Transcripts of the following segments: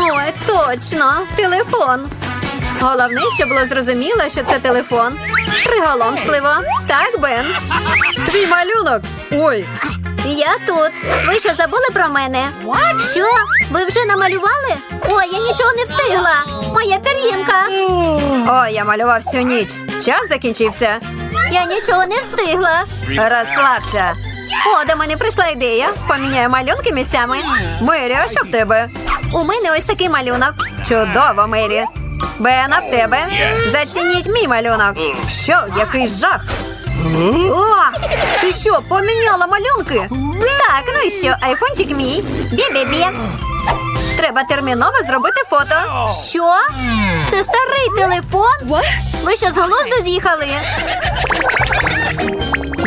Ой, точно, телефон. Головне, щоб було зрозуміло, що це телефон. Приголомшливо. Так, Бен. Твій малюнок. Ой, Я тут. Ви що забули про мене? Що? Ви вже намалювали? Ой, я нічого не встигла. Моя пір'їнка. ой, я малював всю ніч. Час закінчився. Я нічого не встигла. Розслабся. О, до мене прийшла ідея. Поміняю малюнки місцями. Мері, а що в тебе? У мене ось такий малюнок. Чудово, Мері. Бена, в тебе. Зацініть мій малюнок. Що, який жах? О, ти що, поміняла малюнки? Так, ну і що, айфончик мій. Бі-бі-бі. Треба терміново зробити фото. Що? Це старий телефон? Ви що з глузду з'їхали?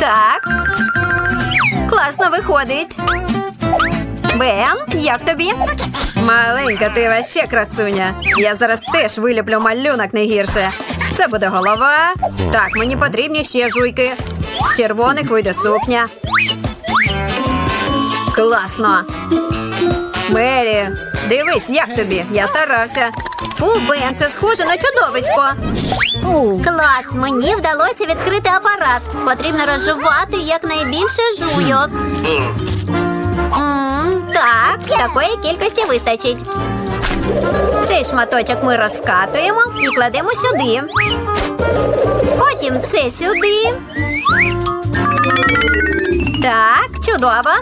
Так. Класно виходить. Бен, як тобі? Маленька, ти ваще красуня. Я зараз теж виліплю малюнок не гірше. Це буде голова. Так, мені потрібні ще жуйки. З червоних вийде сукня. Класно. Мері, дивись, як тобі. Я старався. Фу, Бен, це схоже на чудовисько. Клас, мені вдалося відкрити апарат. Потрібно розжувати якнайбільше жуйок. М, так, такої кількості вистачить. Цей шматочок ми розкатуємо і кладемо сюди. Потім це сюди. Так, чудово.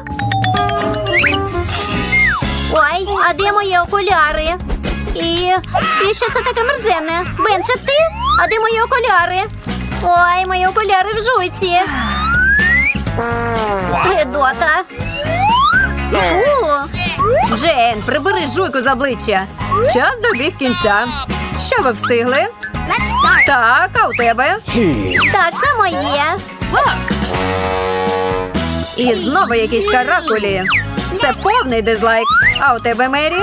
Ой, а де мої окуляри? І, і що це таке мерзенне? Бен, це ти? А де мої окуляри? Ой, мої окуляри в жуйці. Гедота. Фу. Джейн, прибери жуйку з обличчя. Час добіг кінця. Що ви встигли? Так, а у тебе? Так, це моє. І знову якісь каракулі. Це повний дизлайк. А у тебе Мері?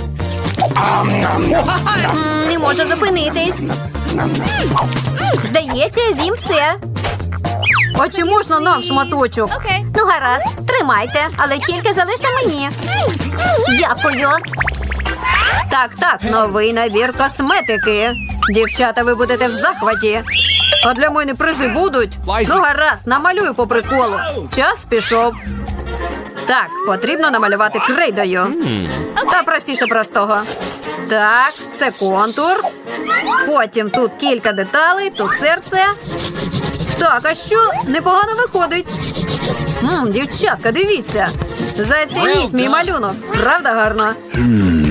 Не можу зупинитись. Здається, з'їм все. А чи можна нам шматочок? Ну, гаразд, тримайте, але тільки залиште мені. Дякую. Так, так, новий набір косметики. Дівчата, ви будете в захваті. А для мене призи будуть. Ну, гаразд, намалюю по приколу. Час пішов. Так, потрібно намалювати крейдою. Та простіше простого. Так, це контур. Потім тут кілька деталей, тут серце. Так, а що? Непогано виходить. М, дівчатка, дивіться. Зацініть мій малюнок. Правда гарно?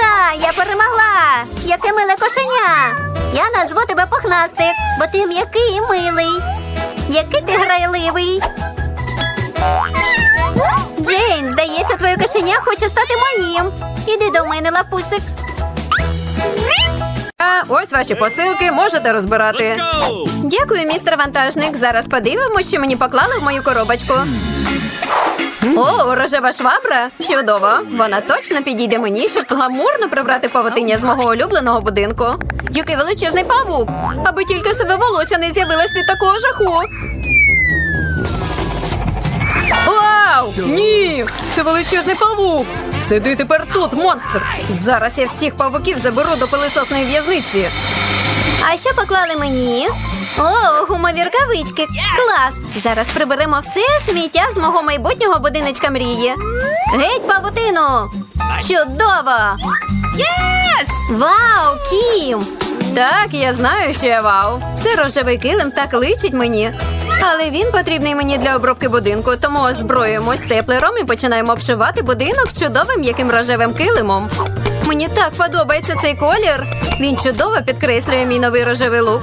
Ура! Я перемогла! Яке миле кошеня! Я назву тебе пухнастик, бо ти м'який і милий. Який ти грайливий. Джейн, здається, твоє кошеня хоче стати моїм. Іди до мене, лапусик. А ось ваші посилки, можете розбирати. Дякую, містер вантажник. Зараз подивимося, що мені поклали в мою коробочку. О, рожева швабра. Чудово. Вона точно підійде мені, щоб гламурно прибрати павутиння з мого улюбленого будинку. Який величезний павук. Аби тільки себе волосся не з'явилось від такого жаху. Вау! Ні! Це величезний павук! Сиди тепер тут, монстр! Зараз я всіх павуків заберу до пилисосної в'язниці. А що поклали мені? О, гумові рукавички. Клас! Зараз приберемо все сміття з мого майбутнього будиночка мрії. Геть павутину! Чудово! Вау, Кім! Так, я знаю, що я вау. Це рожевий килим так личить мені. Але він потрібний мені для обробки будинку, тому озброюємось теплером і починаємо обшивати будинок чудовим яким рожевим килимом. Мені так подобається цей колір. Він чудово підкреслює мій новий рожевий лук.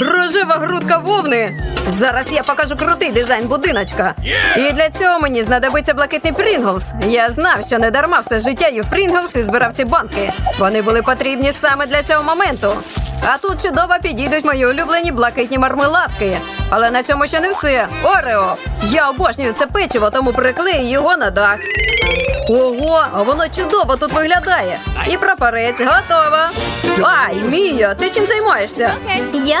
Рожева грудка вовни. Зараз я покажу крутий дизайн будиночка. І для цього мені знадобиться блакитний Прінглс. Я знав, що не дарма все життя їв Прінглс і збирав ці банки. Вони були потрібні саме для цього моменту. А тут чудово підійдуть мої улюблені блакитні мармеладки. Але на цьому ще не все. Орео! Я обожнюю це печиво, тому приклею його на дах. Ого, а воно чудово тут виглядає. І прапорець готово. Ай, Мія, ти чим займаєшся? Я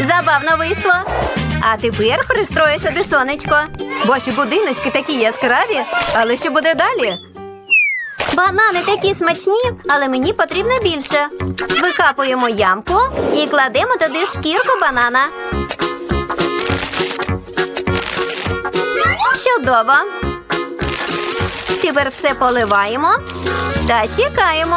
забавно вийшло. А тепер пристрою сюди сонечко. Ваші будиночки такі яскраві, але що буде далі? Банани такі смачні, але мені потрібно більше. Викапуємо ямку і кладемо туди шкірку банана. Чудово. Тепер все поливаємо та чекаємо.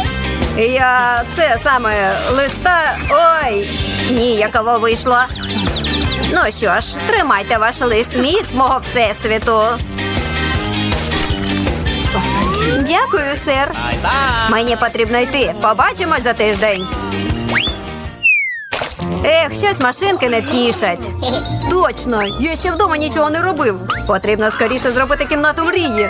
Я це саме листа. Ой, ніяково вийшло. Ну що ж, тримайте ваш лист мій мого всесвіту. Дякую, сер. Мені потрібно йти. Побачимось за тиждень. Ех, щось машинки не тішать. Точно, я ще вдома нічого не робив. Потрібно скоріше зробити кімнату мрії.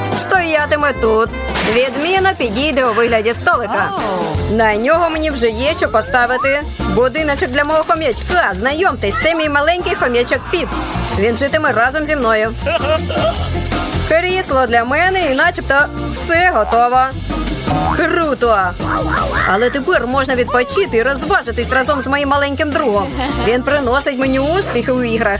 Стоятиме тут. Відміна підійде у вигляді столика. На нього мені вже є що поставити. Будиночок для мого хом'ячка. Знайомтесь, це мій маленький хом'ячок Піт. Він житиме разом зі мною. Крісло для мене і начебто все готово. Круто! Але тепер можна відпочити і розважитись разом з моїм маленьким другом. Він приносить мені успіхи у іграх.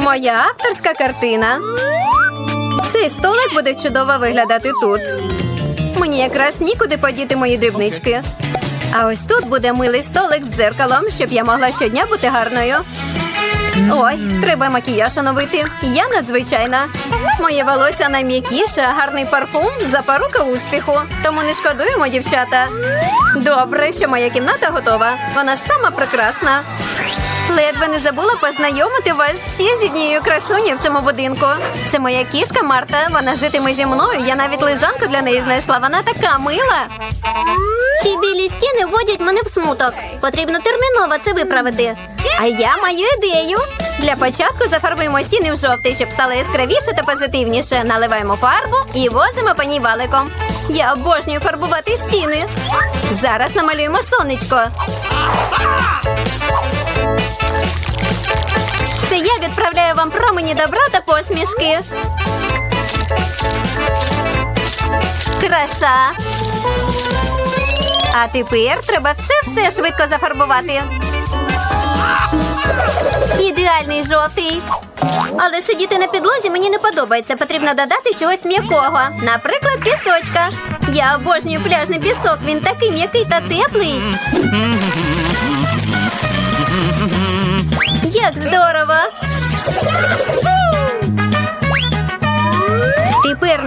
Моя авторська картина. Цей столик буде чудово виглядати тут. Мені якраз нікуди подіти мої дрібнички. А ось тут буде милий столик з дзеркалом, щоб я могла щодня бути гарною. Ой, треба макіяж оновити. Я надзвичайна. Моє волосся найм'якіше, гарний парфум запорука успіху. Тому не шкодуємо, дівчата. Добре, що моя кімната готова. Вона сама прекрасна. Ледве не забула познайомити вас ще з однією красунею в цьому будинку. Це моя кішка Марта. Вона житиме зі мною. Я навіть лежанку для неї знайшла. Вона така мила. Ці білі стіни вводять мене в смуток. Потрібно терміново це виправити. А я маю ідею. Для початку зафарбуємо стіни в жовтий, щоб стало яскравіше та позитивніше. Наливаємо фарбу і возимо по ній валиком. Я обожнюю фарбувати стіни. Зараз намалюємо сонечко. Це я відправляю вам промені добра та посмішки. Краса. А тепер треба все-все швидко зафарбувати. Ідеальний жовтий. Але сидіти на підлозі мені не подобається. Потрібно додати чогось м'якого. Наприклад, пісочка. Я обожнюю пляжний пісок. Він такий м'який та теплий. Як здорово!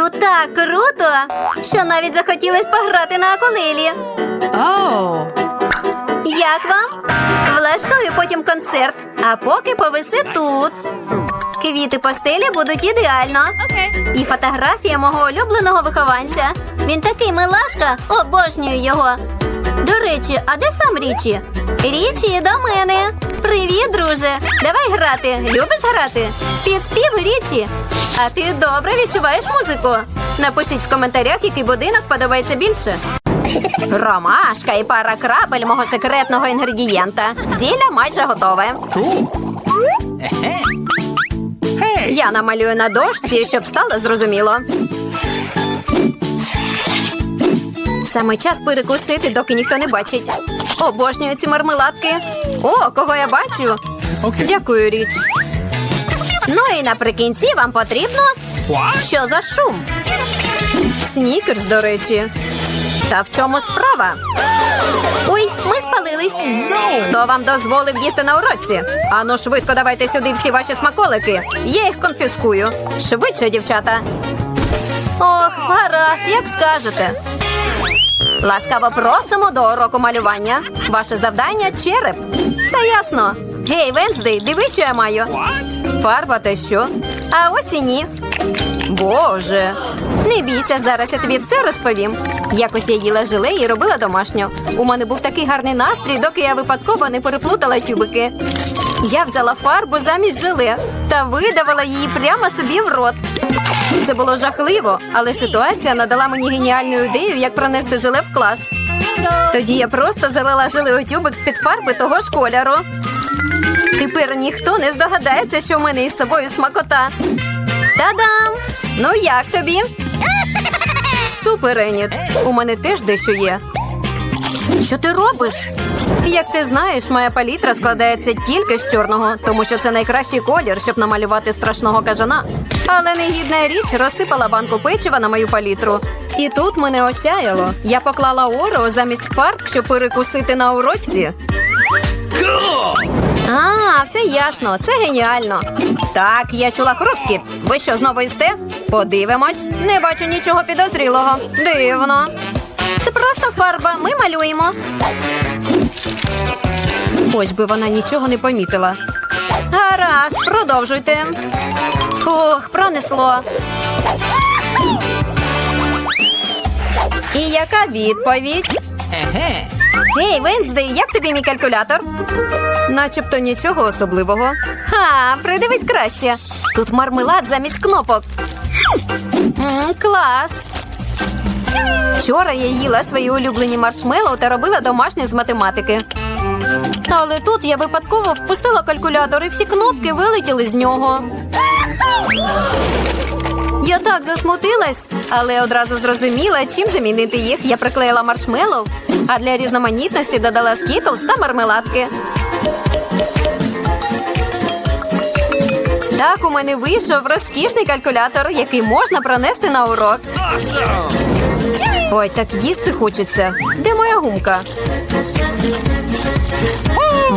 Тут так круто, що навіть захотілось пограти на акулелі. Як вам? Влаштую потім концерт, а поки повиси тут. Квіти постелі будуть ідеально. І фотографія мого улюбленого вихованця. Він такий милашка, обожнюю його. До речі, а де сам Річі? Річі, до мене. Привіт, друже. Давай грати. Любиш грати? Під спів Річі. А ти добре відчуваєш музику? Напишіть в коментарях, який будинок подобається більше. Ромашка і пара крапель мого секретного інгредієнта. Зілля майже готове. Я намалюю на дошці, щоб стало зрозуміло. Саме час перекусити, доки ніхто не бачить. Обожнюю ці мармеладки. О, кого я бачу. Окей. Дякую, річ. Ну і наприкінці вам потрібно. What? Що за шум? Снікерс, до речі. Та в чому справа? Ой, ми спалились. Хто вам дозволив їсти на уроці? Ану, швидко давайте сюди всі ваші смаколики. Я їх конфіскую. Швидше, дівчата. Ох, гаразд, як скажете. Ласкаво просимо до уроку малювання. Ваше завдання череп. Все ясно. Гей, Венздей, диви, що я маю. Фарба те що? А ось і ні. Боже. Не бійся, зараз я тобі все розповім. Якось я їла желе і робила домашню. У мене був такий гарний настрій, доки я випадково не переплутала тюбики. Я взяла фарбу замість желе та видавала її прямо собі в рот. Це було жахливо, але ситуація надала мені геніальну ідею, як пронести желе в клас. Тоді я просто залила желе тюбик з-під фарби того ж кольору. Тепер ніхто не здогадається, що в мене із собою смакота. Та-дам! Ну як тобі? Супер, Еніт. У мене теж дещо є. Що ти робиш? Як ти знаєш, моя палітра складається тільки з чорного, тому що це найкращий колір, щоб намалювати страшного кажана. Але негідна річ розсипала банку печива на мою палітру. І тут мене осяяло. Я поклала орео замість фарб, щоб перекусити на уроці. А, все ясно, це геніально. Так, я чула хрускіт. Ви що, знову їсте? Подивимось. Не бачу нічого підозрілого. Дивно. Це просто фарба. Ми малюємо. Хоч би вона нічого не помітила. Гаразд, продовжуйте. Ух, пронесло. І яка відповідь? Гей, Венздей, як тобі мій калькулятор? Начебто нічого особливого. Ха, придивись краще. Тут мармелад замість кнопок. М, клас. Вчора я їла свої улюблені маршмеллоу та робила домашню з математики. Але тут я випадково впустила калькулятор і всі кнопки вилетіли з нього. Я так засмутилась, але одразу зрозуміла, чим замінити їх. Я приклеїла маршмеллоу, а для різноманітності додала скітлс та мармеладки. Так у мене вийшов розкішний калькулятор, який можна пронести на урок. Ой, так їсти хочеться. Де моя гумка?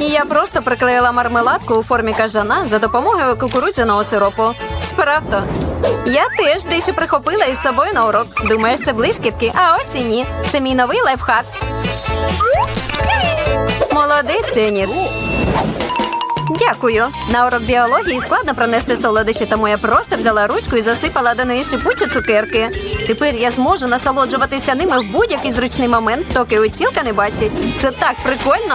І я просто приклеїла мармеладку у формі кажана за допомогою кукурудзяного сиропу. Справді. Я теж дещо прихопила із собою на урок. Думаєш, це блискітки? А ось і ні. Це мій новий лайфхак. Молодець, Еніт. Дякую. На урок біології складно пронести солодощі, тому я просто взяла ручку і засипала до неї шипучі цукерки. Тепер я зможу насолоджуватися ними в будь-який зручний момент, доки училка не бачить. Це так прикольно.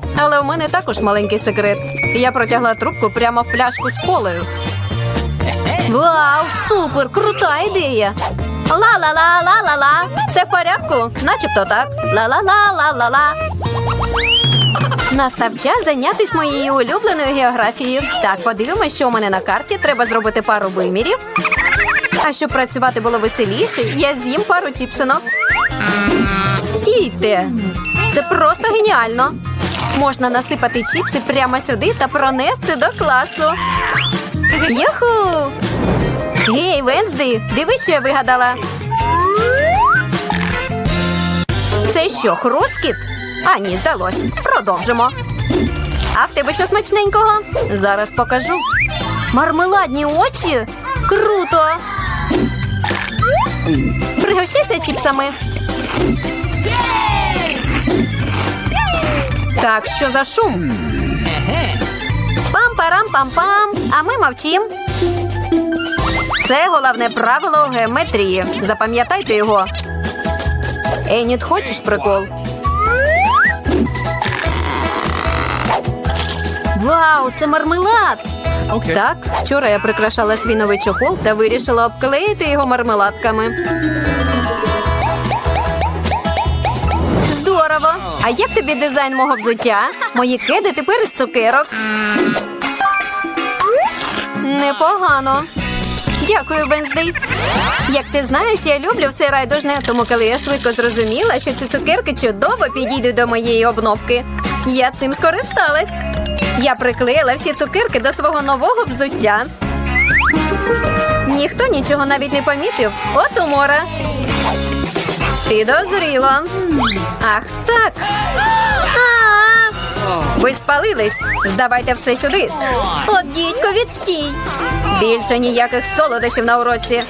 Але у мене також маленький секрет. Я протягла трубку прямо в пляшку з колею. Вау, супер! Крута ідея! Ла-ла-ла-ла-ла-ла! Все в порядку? Начебто так. Ла-ла-ла-ла-ла-ла. Настав час зайнятися моєю улюбленою географією. Так, подивимось, що у мене на карті. Треба зробити пару вимірів. А щоб працювати було веселіше, я з'їм пару чіпсинок. Стійте! Це просто геніально. Можна насипати чіпси прямо сюди та пронести до класу. Юху! Гей, Венсди, дивись, що я вигадала. Це що, хрускіт? А, ні, здалось. Продовжимо. А в тебе що смачненького? Зараз покажу. Мармеладні очі? Круто! Пригощайся чіпсами. Так, що за шум? Пам-парам-пам-пам. А ми мовчим. Це головне правило геометрії. Запам'ятайте його. Еніт, хочеш прикол? Вау, це мармелад! Okay. Так, вчора я прикрашала свій новий чохол та вирішила обклеїти його мармеладками. Здорово! А як тобі дизайн мого взуття? Мої кеди тепер із цукерок. Непогано. Дякую, Венздей. Як ти знаєш, я люблю все райдужне, тому коли я швидко зрозуміла, що ці цукерки чудово підійдуть до моєї обновки, я цим скористалась. Я приклеїла всі цукерки до свого нового взуття. Ніхто нічого навіть не помітив. От умора. Підозріло. Ах, так. Ви спалились. Здавайте все сюди. От дідько, відстій. Більше ніяких солодощів на уроці.